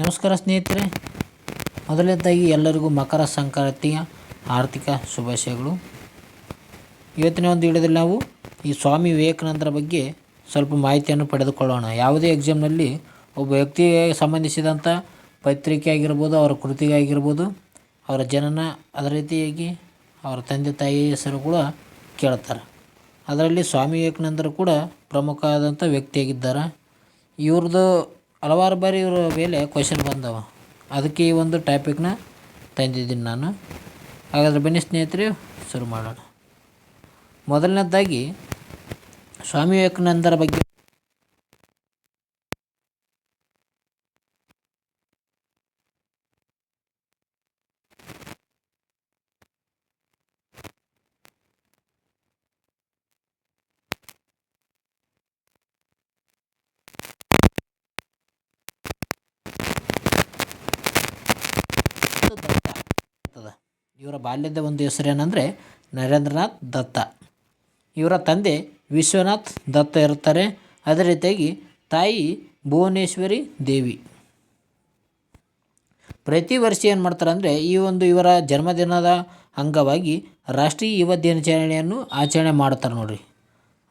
ನಮಸ್ಕಾರ ಸ್ನೇಹಿತರೆ. ಮೊದಲನೇದಾಗಿ ಎಲ್ಲರಿಗೂ ಮಕರ ಸಂಕ್ರಾಂತಿಯ ಆರ್ಥಿಕ ಶುಭಾಶಯಗಳು. ಇವತ್ತಿನ ಒಂದು ವಿಡಿಯೋದಲ್ಲಿ ನಾವು ಈ ಸ್ವಾಮಿ ವಿವೇಕಾನಂದರ ಬಗ್ಗೆ ಸ್ವಲ್ಪ ಮಾಹಿತಿಯನ್ನು ಪಡೆದುಕೊಳ್ಳೋಣ. ಯಾವುದೇ ಎಕ್ಸಾಮ್ನಲ್ಲಿ ಒಬ್ಬ ವ್ಯಕ್ತಿಗೆ ಸಂಬಂಧಿಸಿದಂಥ ಪತ್ರಿಕೆ ಆಗಿರ್ಬೋದು, ಅವರ ಕೃತಿಗೆ ಆಗಿರ್ಬೋದು, ಅವರ ಜನನ ಅದೇ ರೀತಿಯಾಗಿ ಅವರ ತಂದೆ ತಾಯಿ ಹೆಸರು ಕೂಡ ಕೇಳ್ತಾರೆ. ಅದರಲ್ಲಿ ಸ್ವಾಮಿ ವಿವೇಕಾನಂದರು ಕೂಡ ಪ್ರಮುಖ ಆದಂಥ ವ್ಯಕ್ತಿಯಾಗಿದ್ದಾರೆ. ಇವ್ರದ್ದು ಹಲವಾರು ಬಾರಿ ಇವ್ರ ಮೇಲೆ ಕ್ವಶನ್ ಬಂದವ. ಅದಕ್ಕೆ ಈ ಒಂದು ಟಾಪಿಕ್ನ ತಂದಿದ್ದೀನಿ ನಾನು. ಹಾಗಾದ್ರೆ ಬನ್ನಿ ಸ್ನೇಹಿತರೆ, ಶುರು ಮಾಡೋಣ. ಮೊದಲನೇದಾಗಿ, ಸ್ವಾಮಿ ವಿವೇಕಾನಂದರ ಬಗ್ಗೆ ದತ್ತ ಇರ್ತದ. ಇವರ ಬಾಲ್ಯದ ಒಂದು ಹೆಸರೇನೆಂದರೆ ನರೇಂದ್ರನಾಥ್ ದತ್ತ. ಇವರ ತಂದೆ ವಿಶ್ವನಾಥ್ ದತ್ತ ಇರುತ್ತಾರೆ. ಅದೇ ರೀತಿಯಾಗಿ ತಾಯಿ ಭುವನೇಶ್ವರಿ ದೇವಿ. ಪ್ರತಿ ವರ್ಷ ಏನು ಮಾಡ್ತಾರೆ ಅಂದರೆ ಈ ಒಂದು ಇವರ ಜನ್ಮದಿನದ ಅಂಗವಾಗಿ ರಾಷ್ಟ್ರೀಯ ಯುವ ದಿನಾಚರಣೆಯನ್ನು ಆಚರಣೆ ಮಾಡ್ತಾರೆ ನೋಡಿರಿ.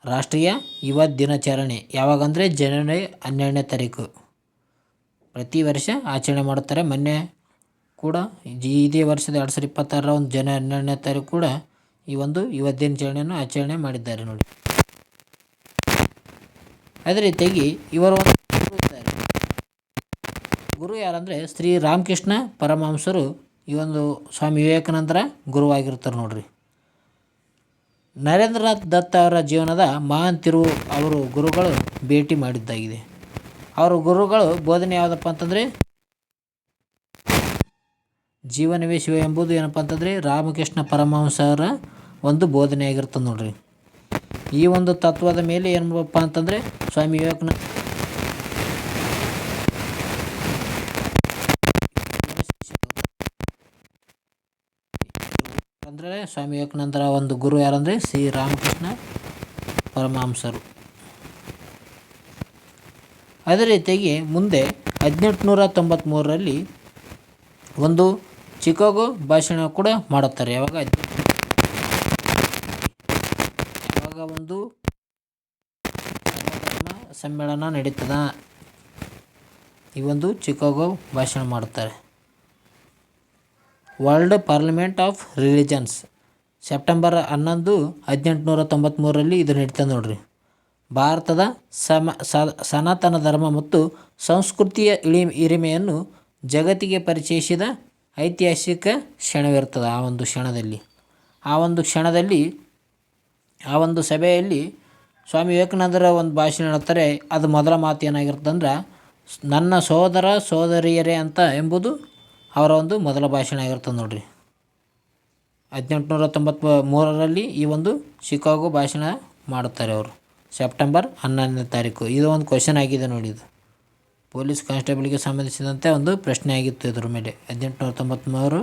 ರಾಷ್ಟ್ರೀಯ ಯುವ ದಿನಾಚರಣೆ ಯಾವಾಗಂದರೆ ಜನವರಿ ಹನ್ನೆರಡನೇ ತಾರೀಕು. ಪ್ರತಿ ವರ್ಷ ಆಚರಣೆ ಮಾಡುತ್ತಾರೆ. ಮೊನ್ನೆ ಕೂಡ ಜಿ- ಇದೇ ವರ್ಷದ ಎರಡು ಸಾವಿರದ ಇಪ್ಪತ್ತಾರರ ಒಂದು ಜನ ಹನ್ನೆರಡನೇ ತಾರೀಕು ಕೂಡ ಈ ಒಂದು ಯುವ ದಿನಾಚರಣೆಯನ್ನು ಆಚರಣೆ ಮಾಡಿದ್ದಾರೆ ನೋಡಿ. ಅದೇ ರೀತಿಯಾಗಿ ಇವರ. ಗುರು ಯಾರಂದರೆ ಶ್ರೀ ರಾಮಕೃಷ್ಣ ಪರಮಹಂಸರು ಈ ಒಂದು ಸ್ವಾಮಿ ವಿವೇಕಾನಂದರ ಗುರುವಾಗಿರ್ತಾರೆ ನೋಡ್ರಿ. ನರೇಂದ್ರನಾಥ್ ದತ್ತ ಅವರ ಜೀವನದ ಮಹಾನ್ ತಿರುವು ಅವರು ಗುರುಗಳು ಭೇಟಿ ಮಾಡಿದ್ದಾಗಿದೆ. ಅವರ ಗುರುಗಳು ಬೋಧನೆ ಯಾವುದಪ್ಪ ಅಂತಂದರೆ ಜೀವನವೇ ಶಿವ ಎಂಬುದು ಏನಪ್ಪ ಅಂತಂದರೆ ರಾಮಕೃಷ್ಣ ಪರಮಹಂಸರ ಒಂದು ಬೋಧನೆ ಆಗಿರ್ತದೆ ನೋಡ್ರಿ. ಈ ಒಂದು ತತ್ವದ ಮೇಲೆ ಏನಪ್ಪ ಅಂತಂದರೆ ಸ್ವಾಮಿ ವಿವೇಕಾನಂದ ಅಂದರೆ ಸ್ವಾಮಿ ವಿವೇಕಾನಂದರ ಒಂದು ಗುರು ಯಾರಂದರೆ ಶ್ರೀ ರಾಮಕೃಷ್ಣ ಪರಮಹಂಸರು. ಅದೇ ರೀತಿಯಾಗಿ ಮುಂದೆ ಹದಿನೆಂಟುನೂರ ತೊಂಬತ್ತ್ಮೂರರಲ್ಲಿ ಒಂದು ಚಿಕಾಗೋ ಭಾಷಣ ಕೂಡ ಮಾಡುತ್ತಾರೆ. ಯಾವಾಗ ಯಾವಾಗ ಒಂದು ಸಮ್ಮೇಳನ ನಡೀತದ? ಈ ಒಂದು ಚಿಕಾಗೋ ಭಾಷಣ ಮಾಡುತ್ತಾರೆ. World parliament of religions. September ಹನ್ನೊಂದು ಹದಿನೆಂಟುನೂರ ತೊಂಬತ್ತ್ಮೂರರಲ್ಲಿ ಇದು ನಡೀತದೆ ನೋಡ್ರಿ. ಭಾರತದ ಸಮ ಸನಾತನ ಧರ್ಮ ಮತ್ತು ಸಂಸ್ಕೃತಿಯ ಇಳಿ, ಹಿರಿಮೆಯನ್ನು ಜಗತ್ತಿಗೆ ಪರಿಚಯಿಸಿದ ಐತಿಹಾಸಿಕ ಕ್ಷಣವಿರ್ತದೆ ಆ ಒಂದು ಕ್ಷಣದಲ್ಲಿ. ಆ ಒಂದು ಕ್ಷಣದಲ್ಲಿ, ಆ ಒಂದು ಸಭೆಯಲ್ಲಿ ಸ್ವಾಮಿ ವಿವೇಕಾನಂದರ ಒಂದು ಭಾಷಣ ಹೇಳ್ತಾರೆ ಅದು ಮೊದಲ ಮಾತು ಏನಾಗಿರ್ತಂದ್ರೆ ನನ್ನ ಸೋದರ ಸೋದರಿಯರೇ ಅಂತ ಎಂಬುದು ಅವರ ಒಂದು ಮೊದಲ ಭಾಷಣ ಆಗಿರ್ತದೆ ನೋಡಿರಿ. ಹದಿನೆಂಟುನೂರ ತೊಂಬತ್ತ್ ಮೂರರಲ್ಲಿ ಈ ಒಂದು ಶಿಕಾಗೋ ಭಾಷಣ ಮಾಡುತ್ತಾರೆ ಅವರು. ಸೆಪ್ಟೆಂಬರ್ ಹನ್ನೊಂದನೇ ತಾರೀಕು. ಇದು ಒಂದು ಕ್ವಶನ್ ಆಗಿದೆ ನೋಡಿ ಇದು. ಪೊಲೀಸ್ ಕಾನ್ಸ್ಟೇಬಲ್ಗೆ ಸಂಬಂಧಿಸಿದಂತೆ ಒಂದು ಪ್ರಶ್ನೆ ಆಗಿತ್ತು ಇದ್ರ ಮೇಲೆ. ಹದಿನೆಂಟುನೂರ ತೊಂಬತ್ತ್ಮೂರು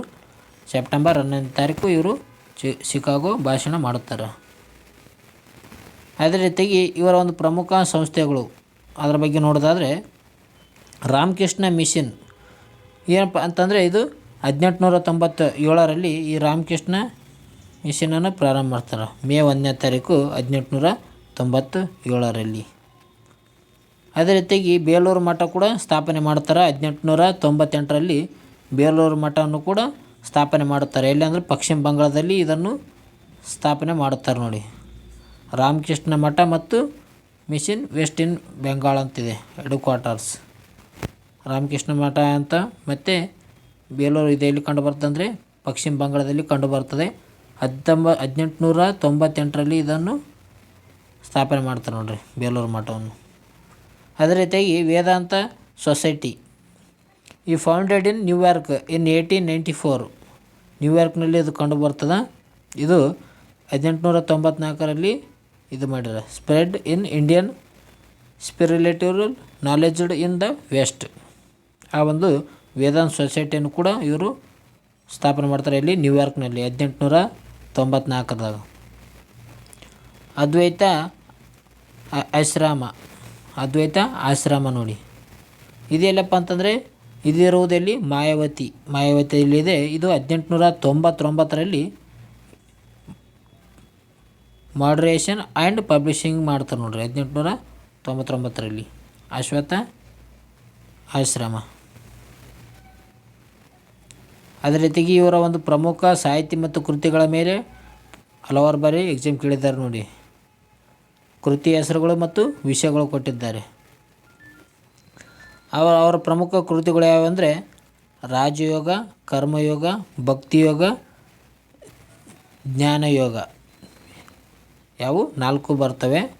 ಸೆಪ್ಟೆಂಬರ್ ಹನ್ನೊಂದನೇ ತಾರೀಕು ಇವರು ಚಿ ಶಿಕಾಗೋ ಭಾಷಣ ಮಾಡುತ್ತಾರೆ. ಅದೇ ರೀತಿಯಾಗಿ ಇವರ ಒಂದು ಪ್ರಮುಖ ಸಂಸ್ಥೆಗಳು, ಅದರ ಬಗ್ಗೆ ನೋಡೋದಾದರೆ ರಾಮಕೃಷ್ಣ ಮಿಷನ್. ಏನಪ್ಪ ಅಂತಂದರೆ ಇದು ಹದಿನೆಂಟುನೂರ ತೊಂಬತ್ತ ಏಳರಲ್ಲಿ ಈ ರಾಮಕೃಷ್ಣ ಮಿಷನನ್ನು ಪ್ರಾರಂಭ ಮಾಡ್ತಾರೆ. ಮೇ ಒಂದನೇ ತಾರೀಕು ಹದಿನೆಂಟುನೂರ ತೊಂಬತ್ತು ಏಳರಲ್ಲಿ ಅದೇ ರೀತಿಯಾಗಿ ಬೇಲೂರು ಮಠ ಕೂಡ ಸ್ಥಾಪನೆ ಮಾಡ್ತಾರೆ. ಹದಿನೆಂಟುನೂರ ತೊಂಬತ್ತೆಂಟರಲ್ಲಿ ಬೇಲೂರು ಮಠವನ್ನು ಕೂಡ ಸ್ಥಾಪನೆ ಮಾಡುತ್ತಾರೆ. ಎಲ್ಲಿ ಅಂದರೆ ಪಶ್ಚಿಮ ಬಂಗಾಳದಲ್ಲಿ ಇದನ್ನು ಸ್ಥಾಪನೆ ಮಾಡುತ್ತಾರೆ ನೋಡಿ. ರಾಮಕೃಷ್ಣ ಮಠ ಮತ್ತು ಮಿಷನ್ ವೆಸ್ಟ್ ಇನ್ ಬೆಂಗಾಲ್ ಅಂತಿದೆ ಹೆಡ್ ಕ್ವಾರ್ಟರ್ಸ್. ರಾಮಕೃಷ್ಣ ಮಠ ಅಂತ ಮತ್ತು ಬೇಲೂರು ಇದೆ, ಎಲ್ಲಿ ಕಂಡು ಬರ್ತಂದರೆ ಪಶ್ಚಿಮ ಬಂಗಾಳದಲ್ಲಿ ಕಂಡು ಬರ್ತದೆ. ಹತ್ತೊಂಬ, ಹದಿನೆಂಟುನೂರ ತೊಂಬತ್ತೆಂಟರಲ್ಲಿ ಇದನ್ನು ಸ್ಥಾಪನೆ ಮಾಡ್ತಾರೆ ನೋಡಿರಿ, ಬೇಲೂರು ಮಠವನ್ನು. ಅದೇ ರೀತಿಯಾಗಿ ವೇದಾಂತ ಸೊಸೈಟಿ. ಈ founded in New York in eighteen ninety four ನ್ಯೂಯಾರ್ಕ್ನಲ್ಲಿ ಇದು ಕಂಡು ಬರ್ತದೆ ಇದು ಹದಿನೆಂಟುನೂರ ತೊಂಬತ್ನಾಲ್ಕರಲ್ಲಿ ಇದು ಮಾಡ್ಯಾರ spread in Indian speculative knowledge in the west ಆ ಒಂದು ವೇದಾಂತ ಸೊಸೈಟಿಯನ್ನು ಕೂಡ ಇವರು ಸ್ಥಾಪನೆ ಮಾಡ್ತಾರೆ ಇಲ್ಲಿ ನ್ಯೂಯಾರ್ಕ್ನಲ್ಲಿ ಹದಿನೆಂಟುನೂರ ತೊಂಬತ್ನಾಲ್ಕರದಾಗ ಅದ್ವೈತ ಐಶ್ರಾಮ ಅದ್ವೈತ ಆಶ್ರಮ ನೋಡಿ. ಇದೆಲ್ಲಪ್ಪ ಅಂತಂದರೆ ಇದಿರುವುದಲ್ಲಿ ಮಾಯಾವತಿ. ಮಾಯಾವತಿಯಲ್ಲಿದೆ. ಇದು ಹದಿನೆಂಟುನೂರ ತೊಂಬತ್ತೊಂಬತ್ತರಲ್ಲಿ ಮಾಡ್ರೇಷನ್ ಆ್ಯಂಡ್ ಪಬ್ಲಿಷಿಂಗ್ ಮಾಡ್ತಾರೆ ನೋಡ್ರಿ, ಹದಿನೆಂಟುನೂರ ತೊಂಬತ್ತೊಂಬತ್ತರಲ್ಲಿ. ಅಶ್ವತ್ಥ ಆಶ್ರಮ. ಅದೇ ರೀತಿಗೆ ಇವರ ಒಂದು ಪ್ರಮುಖ ಸಾಹಿತ್ಯ ಮತ್ತು ಕೃತಿಗಳ ಮೇಲೆ ಹಲವಾರು ಬಾರಿ ಎಕ್ಸಾಮ್ ಕೇಳಿದ್ದಾರೆ ನೋಡಿ. ಕೃತಿ ಹೆಸರುಗಳು ಮತ್ತು ವಿಷಯಗಳು ಕೊಟ್ಟಿದ್ದಾರೆ. ಅವರ ಅವರ ಪ್ರಮುಖ ಕೃತಿಗಳು ಯಾವುವಂದರೆ ರಾಜಯೋಗ, ಕರ್ಮಯೋಗ, ಭಕ್ತಿಯೋಗ, ಜ್ಞಾನಯೋಗ. ಯಾವು? ನಾಲ್ಕು ಬರ್ತವೆ.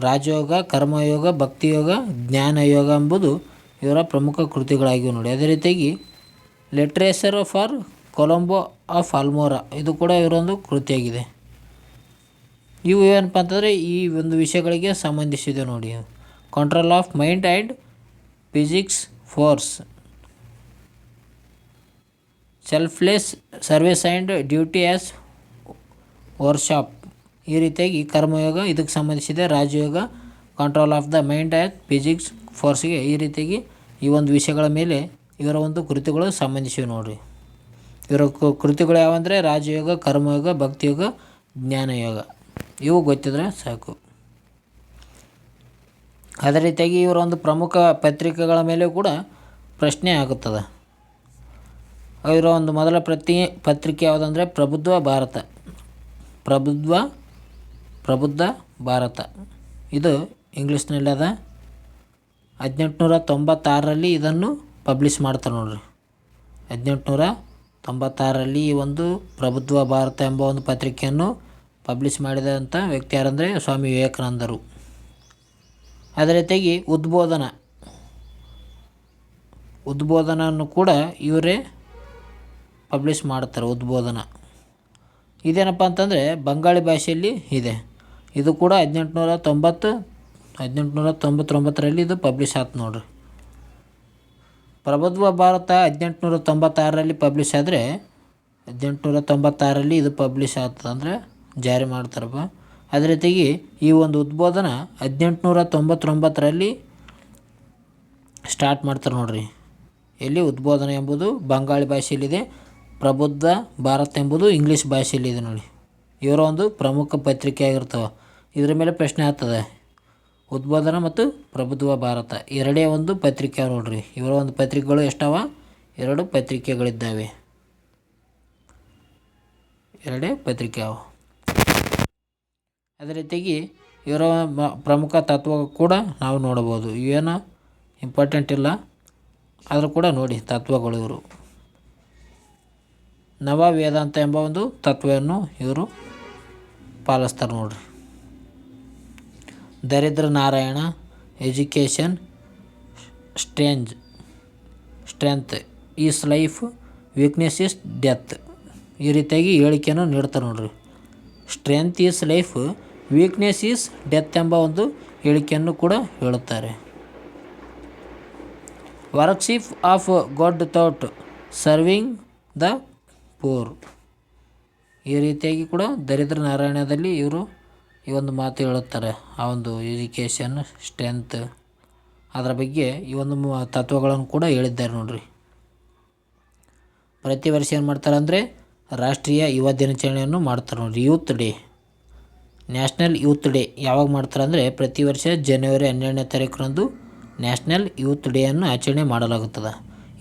ರಾಜಯೋಗ, ಕರ್ಮಯೋಗ, ಭಕ್ತಿಯೋಗ, ಜ್ಞಾನಯೋಗ ಎಂಬುದು ಇವರ ಪ್ರಮುಖ ಕೃತಿಗಳಾಗಿವೆ ನೋಡಿ. ಅದೇ ರೀತಿಯಾಗಿ literature for Colombo of Almora ಇದು ಕೂಡ ಇವರೊಂದು ಕೃತಿಯಾಗಿದೆ. ಇವು ಏನಪ್ಪ ಅಂತಂದರೆ ಈ ಒಂದು ವಿಷಯಗಳಿಗೆ ಸಂಬಂಧಿಸಿದೆ ನೋಡಿ. Control of mind and physics force selfless service and duty as workshop ಈ ರೀತಿಯಾಗಿ ಕರ್ಮಯೋಗ, ಇದಕ್ಕೆ ಸಂಬಂಧಿಸಿದೆ Raja Yoga control of the mind and physics ಫೋರ್ಸ್ಗೆ ಈ ರೀತಿಯಾಗಿ ಈ ಒಂದು ವಿಷಯಗಳ ಮೇಲೆ ಇವರ ಒಂದು ಕೃತಿಗಳು ಸಂಬಂಧಿಸಿವೆ ನೋಡಿರಿ. ಇವರ ಕೃತಿಗಳು ಯಾವಂದರೆ ರಾಜಯೋಗ, ಕರ್ಮಯೋಗ, ಭಕ್ತಿಯೋಗ, ಜ್ಞಾನಯೋಗ. ಇವು ಗೊತ್ತಿದ್ರೆ ಸಾಕು. ಅದೇ ರೀತಿಯಾಗಿ ಇವರ ಒಂದು ಪ್ರಮುಖ ಪತ್ರಿಕೆಗಳ ಮೇಲೆ ಕೂಡ ಪ್ರಶ್ನೆ ಆಗುತ್ತದೆ. ಇವರ ಒಂದು ಮೊದಲ ಪ್ರತಿ ಪತ್ರಿಕೆ ಯಾವುದಂದರೆ ಪ್ರಬುದ್ಧ ಭಾರತ. ಪ್ರಬುದ್ಧ ಪ್ರಬುದ್ಧ ಭಾರತ. ಇದು ಇಂಗ್ಲೀಷ್ನಲ್ಲಿ ಅದ ಹದಿನೆಂಟುನೂರ ತೊಂಬತ್ತಾರರಲ್ಲಿ ಇದನ್ನು ಪಬ್ಲಿಷ್ ಮಾಡ್ತಾರೆ ನೋಡ್ರಿ. ಹದಿನೆಂಟುನೂರ ತೊಂಬತ್ತಾರರಲ್ಲಿ ಈ ಒಂದು ಪ್ರಬುದ್ಧ ಭಾರತ ಎಂಬ ಒಂದು ಪತ್ರಿಕೆಯನ್ನು ಪಬ್ಲಿಷ್ ಮಾಡಿದಂಥ ವ್ಯಕ್ತಿ ಯಾರಂದರೆ ಸ್ವಾಮಿ ವಿವೇಕಾನಂದರು. ಅದೇ ರೀತಿಯಾಗಿ ಉದ್ಬೋಧನ. ಉದ್ಬೋಧನವನ್ನು ಕೂಡ ಇವರೇ ಪಬ್ಲಿಷ್ ಮಾಡ್ತಾರೆ, ಉದ್ಬೋಧನ. ಇದೇನಪ್ಪ ಅಂತಂದರೆ ಬಂಗಾಳಿ ಭಾಷೆಯಲ್ಲಿ ಇದೆ. ಇದು ಕೂಡ ಹದಿನೆಂಟುನೂರ ತೊಂಬತ್ತು ಹದಿನೆಂಟುನೂರ ತೊಂಬತ್ತೊಂಬತ್ತರಲ್ಲಿ ಇದು ಪಬ್ಲಿಷ್ ಆಯ್ತು ನೋಡ್ರಿ. ಪ್ರಭುತ್ವ ಭಾರತ ಹದಿನೆಂಟುನೂರ ತೊಂಬತ್ತಾರರಲ್ಲಿ ಪಬ್ಲಿಷ್ ಆದರೆ ಹದಿನೆಂಟುನೂರ ತೊಂಬತ್ತಾರರಲ್ಲಿ ಇದು ಪಬ್ಲಿಷ್ ಆಯ್ತು ಅಂದರೆ ಜಾರಿ ಮಾಡ್ತಾರಪ್ಪ. ಅದೇ ರೀತಿಯಾಗಿ ಈ ಒಂದು ಉದ್ಬೋಧನ ಹದಿನೆಂಟುನೂರ ತೊಂಬತ್ತೊಂಬತ್ತರಲ್ಲಿ ಸ್ಟಾರ್ಟ್ ಮಾಡ್ತಾರೆ ನೋಡ್ರಿ. ಎಲ್ಲಿ ಉದ್ಬೋಧನ ಎಂಬುದು ಬಂಗಾಳಿ ಭಾಷೆಯಲ್ಲಿದೆ, ಪ್ರಬುದ್ಧ ಭಾರತ ಎಂಬುದು ಇಂಗ್ಲೀಷ್ ಭಾಷೆಯಲ್ಲಿದೆ ನೋಡಿ. ಇವರ ಒಂದು ಪ್ರಮುಖ ಪತ್ರಿಕೆ ಆಗಿರ್ತವೆ ಇದರ ಮೇಲೆ ಪ್ರಶ್ನೆ ಆಗ್ತದೆ. ಉದ್ಬೋಧನ ಮತ್ತು ಪ್ರಬುದ್ಧ ಭಾರತ ಎರಡೇ ಒಂದು ಪತ್ರಿಕೆ ನೋಡ್ರಿ. ಇವರ ಒಂದು ಪತ್ರಿಕೆಗಳು ಎಷ್ಟವ? ಎರಡು ಪತ್ರಿಕೆಗಳಿದ್ದಾವೆ. ಎರಡೇ ಪತ್ರಿಕೆ ಅವ. ಅದೇ ರೀತಿಯಾಗಿ ಇವರ ಪ್ರಮುಖ ತತ್ವ ಕೂಡ ನಾವು ನೋಡಬಹುದು ಇವೇನು ಇಂಪಾರ್ಟೆಂಟ್ ಇಲ್ಲ. ಆದರೂ ಕೂಡ ನೋಡಿ ತತ್ವಗಳು ಇವರು. ನವ ವೇದಾಂತ ಎಂಬ ಒಂದು ತತ್ವವನ್ನು ಇವರು ಪಾಲಿಸ್ತಾರೆ ನೋಡ್ರಿ. Daridra Narayana, education, strange, strength, is life, weakness is death. ಈ ರೀತಿಯಾಗಿ ಹೇಳಿಕೆಯನ್ನು ನೀಡ್ತಾರೆ ನೋಡ್ರಿ. Strength is life weakness is death ಎಂಬ ಒಂದು ಹೇಳಿಕೆಯನ್ನು ಕೂಡ ಹೇಳುತ್ತಾರೆ. Worship of God thought serving the poor ಈ ರೀತಿಯಾಗಿ ಕೂಡ ದರಿದ್ರ ನಾರಾಯಣದಲ್ಲಿ ಇವರು ಈ ಒಂದು ಮಾತು ಹೇಳುತ್ತಾರೆ. ಆ ಒಂದು ಎಜುಕೇಷನ್ ಸ್ಟ್ರೆಂತ್ ಅದರ ಬಗ್ಗೆ ಈ ಒಂದು ತತ್ವಗಳನ್ನು ಕೂಡ ಹೇಳಿದ್ದಾರೆ ನೋಡಿರಿ. ಪ್ರತಿ ವರ್ಷ ಏನು ಮಾಡ್ತಾರೆ ಅಂದರೆ ರಾಷ್ಟ್ರೀಯ ಯುವ ದಿನಾಚರಣೆಯನ್ನು ಮಾಡ್ತಾರೆ ನೋಡಿರಿ youth day national youth day ಯಾವಾಗ ಮಾಡ್ತಾರೆ ಅಂದರೆ ಪ್ರತಿ ವರ್ಷ ಜನವರಿ ಹನ್ನೆರಡನೇ ತಾರೀಕರಂದು ನ್ಯಾಷನಲ್ ಯೂತ್ ಡೇಯನ್ನು ಆಚರಣೆ ಮಾಡಲಾಗುತ್ತದೆ.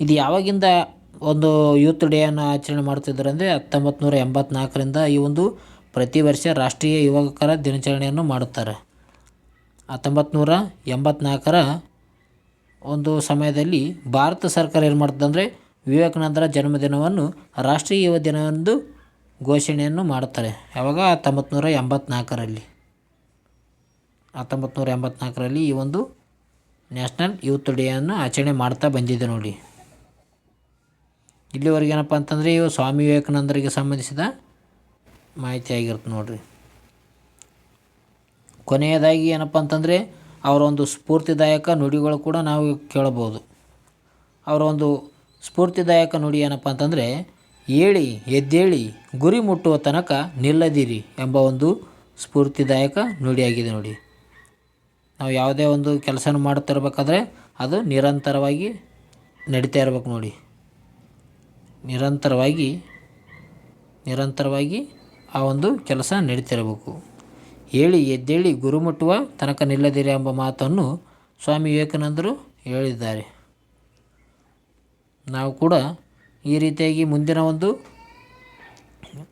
ಇದು ಯಾವಾಗಿಂದ ಒಂದು ಯೂತ್ ಡೇಯನ್ನು ಆಚರಣೆ ಮಾಡ್ತಿದ್ದಾರೆ ಅಂದರೆ ಹತ್ತೊಂಬತ್ತು ನೂರ ಎಂಬತ್ನಾಲ್ಕರಿಂದ ಈ ಒಂದು ಪ್ರತಿ ವರ್ಷ ರಾಷ್ಟ್ರೀಯ ಯುವಕರ ದಿನಾಚರಣೆಯನ್ನು ಮಾಡುತ್ತಾರೆ. ಹತ್ತೊಂಬತ್ತು ನೂರ ಎಂಬತ್ನಾಲ್ಕರ ಒಂದು ಸಮಯದಲ್ಲಿ ಭಾರತ ಸರ್ಕಾರ ಏನು ಮಾಡ್ತದೆ ಅಂದರೆ ವಿವೇಕಾನಂದರ ಜನ್ಮದಿನವನ್ನು ರಾಷ್ಟ್ರೀಯ ಯುವ ದಿನವೆಂದು ಘೋಷಣೆಯನ್ನು ಮಾಡುತ್ತಾರೆ. ಯಾವಾಗ? ಹತ್ತೊಂಬತ್ತು ನೂರ ಎಂಬತ್ನಾಲ್ಕರಲ್ಲಿ. ಹತ್ತೊಂಬತ್ತು ನೂರ ಎಂಬತ್ನಾಲ್ಕರಲ್ಲಿ ಈ ಒಂದು ನ್ಯಾಷನಲ್ ಯೂತ್ ಡೇಯನ್ನು ಆಚರಣೆ ಮಾಡ್ತಾ ಬಂದಿದೆ ನೋಡಿ. ಇಲ್ಲಿವರೆಗೆ ಏನಪ್ಪ ಅಂತಂದರೆ ಇವು ಸ್ವಾಮಿ ವಿವೇಕಾನಂದರಿಗೆ ಸಂಬಂಧಿಸಿದ ಮಾಹಿತಿ ಆಗಿರುತ್ತೆ ನೋಡ್ರಿ. ಕೊನೆಯದಾಗಿ ಏನಪ್ಪ ಅಂತಂದರೆ ಅವರ ಒಂದು ಸ್ಫೂರ್ತಿದಾಯಕ ನುಡಿಗಳು ಕೂಡ ನಾವು ಕೇಳಬಹುದು. ಅವರ ಒಂದು ಸ್ಫೂರ್ತಿದಾಯಕ ನುಡಿ ಏನಪ್ಪ ಅಂತಂದರೆ, ಏಳಿ, ಎದ್ದೇಳಿ, ಗುರಿ ಮುಟ್ಟುವ ತನಕ ನಿಲ್ಲದಿರಿ ಎಂಬ ಒಂದು ಸ್ಫೂರ್ತಿದಾಯಕ ನುಡಿಯಾಗಿದೆ ನೋಡಿ. ನಾವು ಯಾವುದೇ ಒಂದು ಕೆಲಸನ ಮಾಡ್ತಿರ್ಬೇಕಾದ್ರೆ ಅದು ನಿರಂತರವಾಗಿ ನಡೀತಾ ಇರ್ಬೇಕು ನೋಡಿ. ನಿರಂತರವಾಗಿ ನಿರಂತರವಾಗಿ ಆ ಒಂದು ಕೆಲಸ ನಡೀತಿರಬೇಕು ಹೇಳಿ ಎದ್ದೇಳಿ, ಗುರು ಮುಟ್ಟುವ ತನಕ ನಿಲ್ಲದಿರಿ ಎಂಬ ಮಾತನ್ನು ಸ್ವಾಮಿ ವಿವೇಕಾನಂದರು ಹೇಳಿದ್ದಾರೆ. ನಾವು ಕೂಡ ಈ ರೀತಿಯಾಗಿ ಮುಂದಿನ ಒಂದು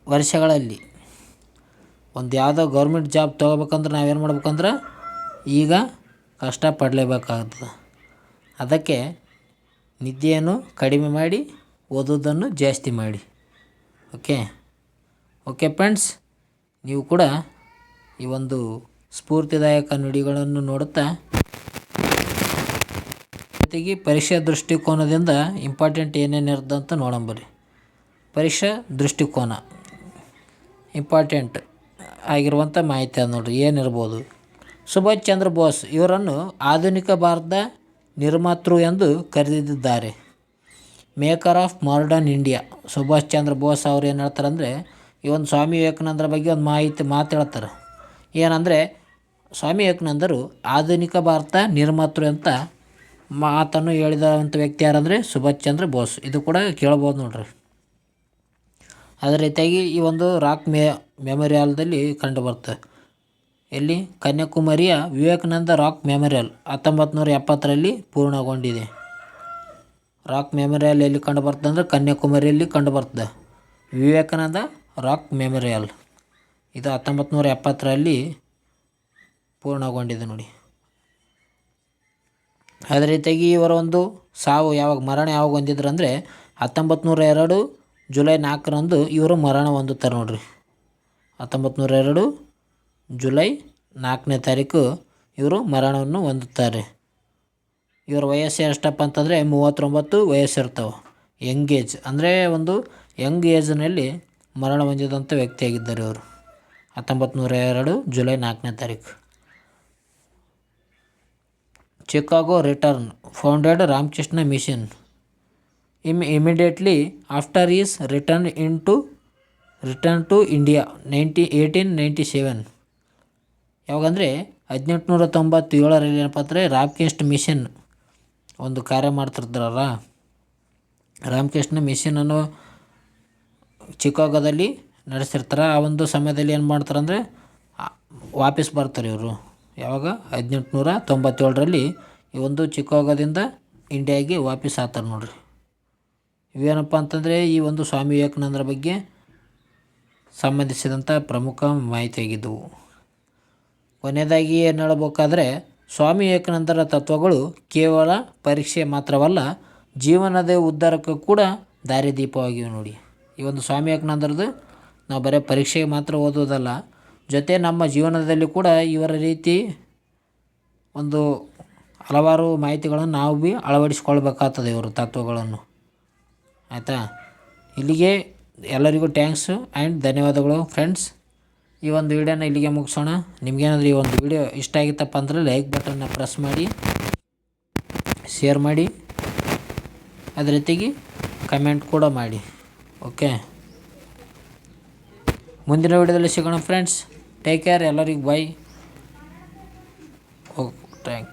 ವರ್ಷಗಳಲ್ಲಿ ಒಂದು ಯಾವುದೋ ಗೌರ್ಮೆಂಟ್ ಜಾಬ್ ತೊಗೋಬೇಕಂದ್ರೆ ನಾವೇನು ಮಾಡ್ಬೇಕಂದ್ರೆ ಈಗ ಕಷ್ಟಪಡಲೇಬೇಕಾಗ್ತದೆ ಅದಕ್ಕೆ ನಿದ್ದೆಯನ್ನು ಕಡಿಮೆ ಮಾಡಿ, ಓದೋದನ್ನು ಜಾಸ್ತಿ ಮಾಡಿ. ಓಕೆ? ಓಕೆ ಫ್ರೆಂಡ್ಸ್ ನೀವು ಕೂಡ ಈ ಒಂದು ಸ್ಫೂರ್ತಿದಾಯಕ ನುಡಿಗಳನ್ನು ನೋಡುತ್ತಾ ಜೊತೆಗೆ ಪರೀಕ್ಷಾ ದೃಷ್ಟಿಕೋನದಿಂದ ಇಂಪಾರ್ಟೆಂಟ್ ಏನೇನು ಇರುತ್ತೆ ಅಂತ ನೋಡಂಬರಿ ಪರೀಕ್ಷಾ ದೃಷ್ಟಿಕೋನ. ಇಂಪಾರ್ಟೆಂಟ್ ಆಗಿರುವಂಥ ಮಾಹಿತಿ ಅದು ನೋಡಿರಿ ಏನಿರ್ಬೋದು ಸುಭಾಷ್ ಚಂದ್ರ ಬೋಸ್ ಇವರನ್ನು ಆಧುನಿಕ ಭಾರತದ ನಿರ್ಮಾತೃ ಎಂದು ಕರೆದಿದ್ದಾರೆ. Maker of modern India. Subhash Chandra Bose ಅವ್ರು ಏನು ಹೇಳ್ತಾರೆ ಅಂದರೆ, ಈ ಒಂದು ಸ್ವಾಮಿ ವಿವೇಕಾನಂದರ ಬಗ್ಗೆ ಒಂದು ಮಾಹಿತಿ ಮಾತು ಹೇಳ್ತಾರೆ. ಏನಂದರೆ, ಸ್ವಾಮಿ ವಿವೇಕಾನಂದರು ಆಧುನಿಕ ಭಾರತ ನಿರ್ಮಾತೃ ಅಂತ ಮಾತನ್ನು ಹೇಳಿದಂಥ ವ್ಯಕ್ತಿ ಯಾರಂದರೆ? ಸುಭಾಷ್ ಚಂದ್ರ ಬೋಸ್. ಇದು ಕೂಡ ಕೇಳ್ಬೋದು ನೋಡ್ರಿ. ಅದೇ ರೀತಿಯಾಗಿ ಈ ಒಂದು ರಾಕ್ ಮೆ, ಮೆಮೊರಿಯಲ್ದಲ್ಲಿ ಕಂಡು ಬರ್ತದೆ ಎಲ್ಲಿ ಕನ್ಯಾಕುಮಾರಿಯ ವಿವೇಕಾನಂದ ರಾಕ್ ಮೆಮೊರಿಯಲ್ ಹತ್ತೊಂಬತ್ತು ನೂರ ಎಪ್ಪತ್ತರಲ್ಲಿ ಪೂರ್ಣಗೊಂಡಿದೆ. ರಾಕ್ ಮೆಮೊರಿಯಲ್ ಎಲ್ಲಿ ಕಂಡು ಬರ್ತದೆ ಅಂದರೆ ಕನ್ಯಾಕುಮಾರಿಯಲ್ಲಿ ಕಂಡು ಬರ್ತದೆ ವಿವೇಕಾನಂದ ರಾಕ್ ಮೆಮೊರಿಯಲ್. ಇದು ಹತ್ತೊಂಬತ್ತು ನೂರ ಎಪ್ಪತ್ತರಲ್ಲಿ ಪೂರ್ಣಗೊಂಡಿದೆ ನೋಡಿ. ಅದೇ ರೀತಿಯಾಗಿ ಇವರ ಒಂದು ಸಾವು ಯಾವಾಗ ಮರಣ ಯಾವಾಗ ಹೊಂದಿದ್ರು ಅಂದರೆ ಹತ್ತೊಂಬತ್ತು ನೂರ ಎರಡು ಜುಲೈ ನಾಲ್ಕರಂದು ಇವರು ಮರಣ ಹೊಂದುತ್ತಾರೆ ನೋಡ್ರಿ. ಹತ್ತೊಂಬತ್ತು ನೂರ ಎರಡು ಜುಲೈ ನಾಲ್ಕನೇ ತಾರೀಕು ಇವರು ಮರಣವನ್ನು ಹೊಂದುತ್ತಾರೆ. ಇವರ ವಯಸ್ಸು ಎಷ್ಟಪ್ಪ ಅಂತಂದರೆ ಮೂವತ್ತೊಂಬತ್ತು ವಯಸ್ಸಿರ್ತಾವೆ. Young age. ಅಂದರೆ ಒಂದು ಯಂಗ್ ಏಜ್ನಲ್ಲಿ ಮರಣ ಹೊಂದಿದಂಥ ವ್ಯಕ್ತಿಯಾಗಿದ್ದಾರೆ ಇವರು. ಹತ್ತೊಂಬತ್ತು ನೂರ ಎರಡು ಜುಲೈ ನಾಲ್ಕನೇ ತಾರೀಕು. Chicago return founded Ramakrishna mission him immediately after his return in to return to India ninety eighteen ninety seven ಯಾವಾಗಂದರೆ ಹದಿನೆಂಟುನೂರ ತೊಂಬತ್ತೇಳರಲ್ಲಿ ಏನಪ್ಪ ಅಂದರೆ ರಾಮಕೃಷ್ಣ ಮಿಷನ್ ಒಂದು ಕಾರ್ಯ ಮಾಡ್ತಿರ್ತಾರಲ್ಲ, ರಾಮಕೃಷ್ಣ ಮಿಷನ್ ಅನ್ನೋ ಚಿಕಾಗೋದಲ್ಲಿ ನಡೆಸಿರ್ತಾರೆ. ಆ ಒಂದು ಸಮಯದಲ್ಲಿ ಏನು ಮಾಡ್ತಾರೆ ಅಂದರೆ ವಾಪಸ್ ಬರ್ತಾರೆ ಇವರು. ಯಾವಾಗ? ಹದಿನೆಂಟುನೂರ ತೊಂಬತ್ತೇಳರಲ್ಲಿ ಈ ಒಂದು ಚಿಕಾಗೋದಿಂದ ಇಂಡಿಯಾಗೆ ವಾಪಸ್ ಆತಾರೆ ನೋಡ್ರಿ. ಇವೇನಪ್ಪ ಅಂತಂದರೆ ಈ ಒಂದು ಸ್ವಾಮಿ ವಿವೇಕಾನಂದರ ಬಗ್ಗೆ ಸಂಬಂಧಿಸಿದಂಥ ಪ್ರಮುಖ ಮಾಹಿತಿಯಾಗಿದ್ದವು ಕೊನೆಯದಾಗಿ ಏನು ಹೇಳಬೇಕಾದ್ರೆ, ಸ್ವಾಮಿ ವಿವೇಕಾನಂದರ ತತ್ವಗಳು ಕೇವಲ ಪರೀಕ್ಷೆ ಮಾತ್ರವಲ್ಲ, ಜೀವನದ ಉದ್ಧಾರಕ್ಕೂ ಕೂಡ ದಾರಿದೀಪವಾಗಿವೆ ನೋಡಿ. ಈ ಒಂದು ಸ್ವಾಮಿ ವಿವೇಕಾನಂದರದು ನಾವು ಬರೀ ಪರೀಕ್ಷೆಗೆ ಮಾತ್ರ ಓದೋದಲ್ಲ ಜೊತೆ ನಮ್ಮ ಜೀವನದಲ್ಲಿ ಕೂಡ ಇವರ ರೀತಿ ಒಂದು ಹಲವಾರು ಮಾಹಿತಿಗಳನ್ನು ನಾವು ಭೀ ಅಳವಡಿಸ್ಕೊಳ್ಬೇಕಾಗ್ತದೆ ಇವರು ತತ್ವಗಳನ್ನು. ಆಯಿತಾ? ಇಲ್ಲಿಗೆ ಎಲ್ಲರಿಗೂ ಥ್ಯಾಂಕ್ಸು ಆ್ಯಂಡ್ ಧನ್ಯವಾದಗಳು ಫ್ರೆಂಡ್ಸ್ ಈ ಒಂದು ವಿಡಿಯೋನ ಇಲ್ಲಿಗೆ ಮುಗಿಸೋಣ. ನಿಮಗೇನಾದರೂ ಈ ಒಂದು ವಿಡಿಯೋ ಇಷ್ಟ ಆಗಿತ್ತಪ್ಪ ಅಂದರೆ ಲೈಕ್ ಬಟನ್ನ ಪ್ರೆಸ್ ಮಾಡಿ ಶೇರ್ ಮಾಡಿ, ಅದರ ರೀತಿಗೆ ಕಮೆಂಟ್ ಕೂಡ ಮಾಡಿ. ಓಕೆ ಮುಂದಿನ ವಿಡಿಯೋದಲ್ಲಿ ಸಿಗೋಣ ಫ್ರೆಂಡ್ಸ್ ಟೇಕ್ ಕೇರ್ ಎಲ್ಲರಿಗೂ ಬೈ ಓಕೆ ಥ್ಯಾಂಕ್